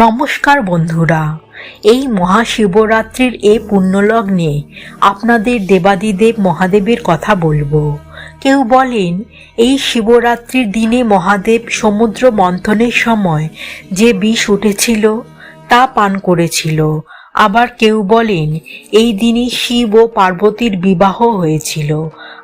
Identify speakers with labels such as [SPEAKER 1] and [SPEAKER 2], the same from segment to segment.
[SPEAKER 1] নমস্কার বন্ধুরা। এই মহাশিবরাত্রির এ পুণ্যলগ্নে আপনাদের দেবাদিদেব মহাদেবের কথা বলব। কেউ বলেন, এই শিবরাত্রির দিনে মহাদেব সমুদ্র মন্থনের সময় যে বিষ উঠেছিল, তা পান করেছিল। আবার কেউ বলেন, এই দিনই শিব ও পার্বতীর বিবাহ হয়েছিল।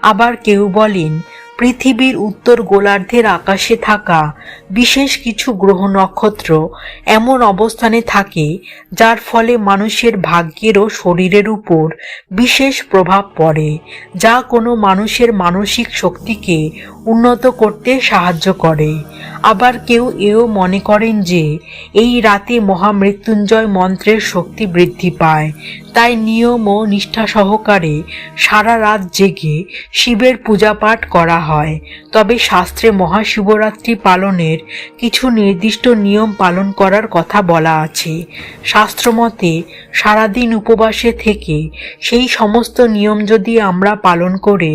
[SPEAKER 1] আবার কেউ বলেন পৃথিবীর উত্তর গোলার্ধের আকাশে থাকা বিশেষ কিছু গ্রহ নক্ষত্র এমন অবস্থানে থাকে, যার ফলে মানুষের ভাগ্যের ও শরীরের উপর বিশেষ প্রভাব পড়ে, যা কোনো মানুষের মানসিক শক্তিকে উন্নত করতে সাহায্য করে। আবার কেউ এও মনে করেন যে, এই রাতে মহামৃত্যুঞ্জয় মন্ত্রের শক্তি বৃদ্ধি পায়। তাই নিয়ম ও নিষ্ঠা সহকারে সারা রাত জেগে শিবের পূজাপাঠ করা হয়। তবে শাস্ত্রে মহাশিবরাত্রি পালনের কিছু নির্দিষ্ট নিয়ম পালন করার কথা বলা আছে। শাস্ত্রমতে, সারাদিন উপবাসে থেকে সেই সমস্ত নিয়ম যদি আমরা পালন করে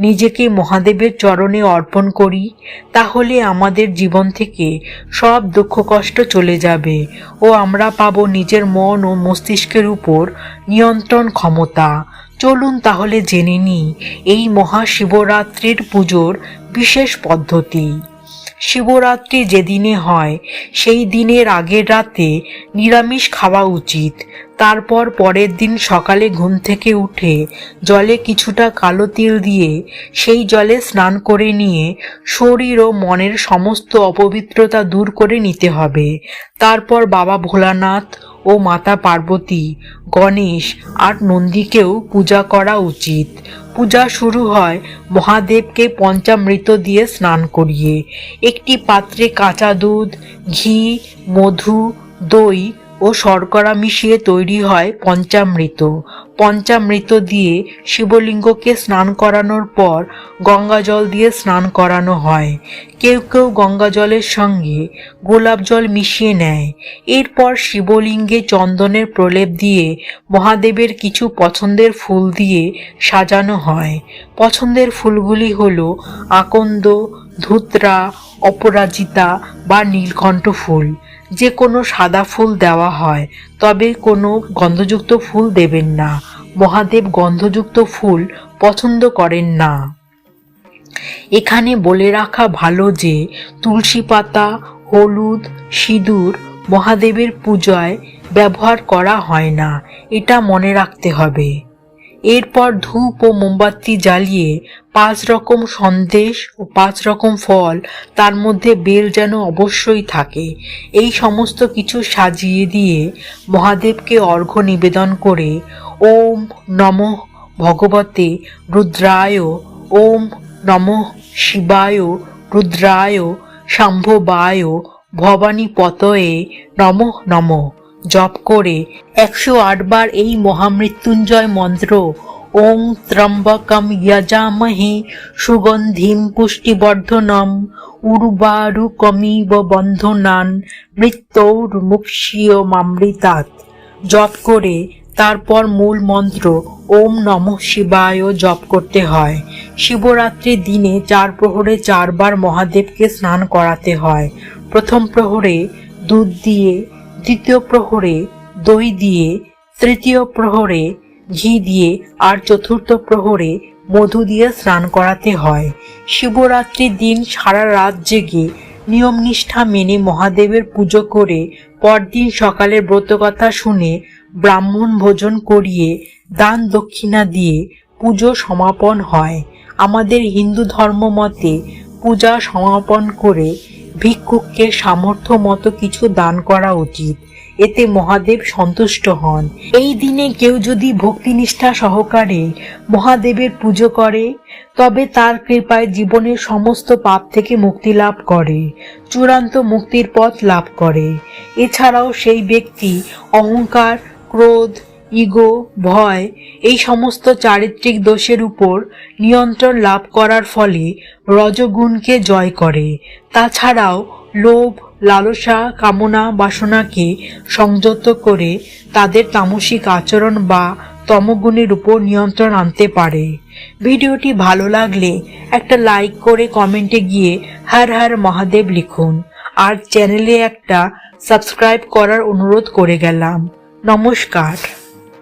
[SPEAKER 1] নিজেকে মহাদেবের চরণে অর্পণ করি, তাহলে আমাদের জীবন থেকে সব দুঃখ কষ্ট চলে যাবে ও আমরা পাবো নিজের মন ও মস্তিষ্কের উপর নিয়ন্ত্রণ ক্ষমতা। চলুন তাহলে জেনে নিই এই মহাশিবরাত্রির পুজোর বিশেষ পদ্ধতি। শিবরাত্রি যেদিনে হয়, সেই দিনের আগের রাতে নিরামিষ খাওয়া উচিত। তারপর পরের দিন সকালে ঘুম থেকে উঠে জলে কিছুটা কালো তিল দিয়ে সেই জলে স্নান করে নিয়ে শরীর ও মনের সমস্ত অপবিত্রতা দূর করে নিতে হবে। তারপর বাবা ভোলানাথ ও মাতা পার্বতী, গণেশ আর নন্দীকেও পূজা করা উচিত। পূজা শুরু হয় মহাদেবকে পঞ্চামৃত দিয়ে স্নান করিয়ে। একটি পাত্রে কাঁচা দুধ, ঘি, মধু, দই ও শর্করা মিশিয়ে তৈরি হয় পঞ্চামৃত। পঞ্চামৃত দিয়ে শিবলিঙ্গকে স্নান করানোর পর গঙ্গা জল দিয়ে স্নান করানো হয়। কেউ কেউ গঙ্গা জলের সঙ্গে গোলাপ জল মিশিয়ে নেয়। এরপর শিবলিঙ্গে চন্দনের প্রলেপ দিয়ে মহাদেবের কিছু পছন্দের ফুল দিয়ে সাজানো হয়। পছন্দের ফুলগুলি হল আকন্দ, ধুতরা, অপরাজিতা বা নীলকণ্ঠ ফুল। যে কোনো সাদা ফুল দেওয়া হয়, তবে কোনো গন্ধযুক্ত ফুল দেবেন না। মহাদেব গন্ধযুক্ত ফুল পছন্দ করেন না। এখানে বলে রাখা ভালো যে, তুলসী পাতা, হলুদ, সিঁদুর মহাদেবের পূজায় ব্যবহার করা হয় না, এটা মনে রাখতে হবে। এরপর ধূপ ও মোমবাতি জ্বালিয়ে পাঁচ রকম সন্দেশ ও পাঁচ রকম ফল তার মধ্যে বেল যেন অবশ্যই থাকে। এই সমস্ত কিছু সাজিয়ে দিয়ে মহাদেবকে অর্ঘ্য নিবেদন করে ওম নম ভগবতে রুদ্রায় ওম নম শিবায় রুদ্রায় শাম্ভবায় ভবানী পতয়ে নম নম। জপ করে একশো আটবার এই মহামৃত্যুঞ্জয় মন্ত্র, ওং ত্রম্বকম যজামহে সুগন্ধিম পুষ্টিবর্ধনম উর্বারুকমিব বন্ধনান মৃত্যৌর মুক্ষীয় মামৃতাৎ। জপ করে তারপর মূল মন্ত্র, ওম নম শিবায় জপ করতে হয়। শিবরাত্রির দিনে চার প্রহরে চারবার মহাদেবকে স্নান করাতে হয়। প্রথম প্রহরে দুধ দিয়ে দ্বিতীয় প্রহরে দই দিয়ে, তৃতীয় প্রহরে ঘি দিয়ে আর চতুর্থ প্রহরে মধু দিয়ে স্নান করাতে হয়। শিবরাত্রির দিন সারা রাত জেগে নিয়ম নিষ্ঠা মেনে মহাদেবের পুজো করে পরদিন সকালের ব্রতকথা শুনে ব্রাহ্মণ ভোজন করিয়ে দান দক্ষিণা দিয়ে পুজো সমাপন হয়। আমাদের হিন্দু ধর্ম মতে পূজা সমাপন করে ভিক্ষুককে সামর্থ্য মতো কিছু দান করা উচিত। এতে মহাদেব সন্তুষ্ট হন। এই দিনে কেউ যদি ভক্তিনিষ্ঠা সহকারে মহাদেবের পুজো করে, তবে তার কৃপায় জীবনের সমস্ত পাপ থেকে মুক্তি লাভ করে, চূড়ান্ত মুক্তির পথ লাভ করে। এছাড়াও সেই ব্যক্তি অহংকার, ক্রোধ ইগো, ভয়, এই সমস্ত চারিত্রিক দোষের উপর নিয়ন্ত্রণ লাভ করার ফলে রজগুণকে জয় করে। তাছাড়াও লোভ, লালসা, কামনা, বাসনাকে সংযত করে তাদের তামসিক আচরণ বা তমগুণের উপর নিয়ন্ত্রণ আনতে পারে। ভিডিওটি ভালো লাগলে একটা লাইক করে কমেন্টে গিয়ে হার হার মহাদেব লিখুন। আর চ্যানেলে একটা সাবস্ক্রাইব করার অনুরোধ করে গেলাম। নমস্কার।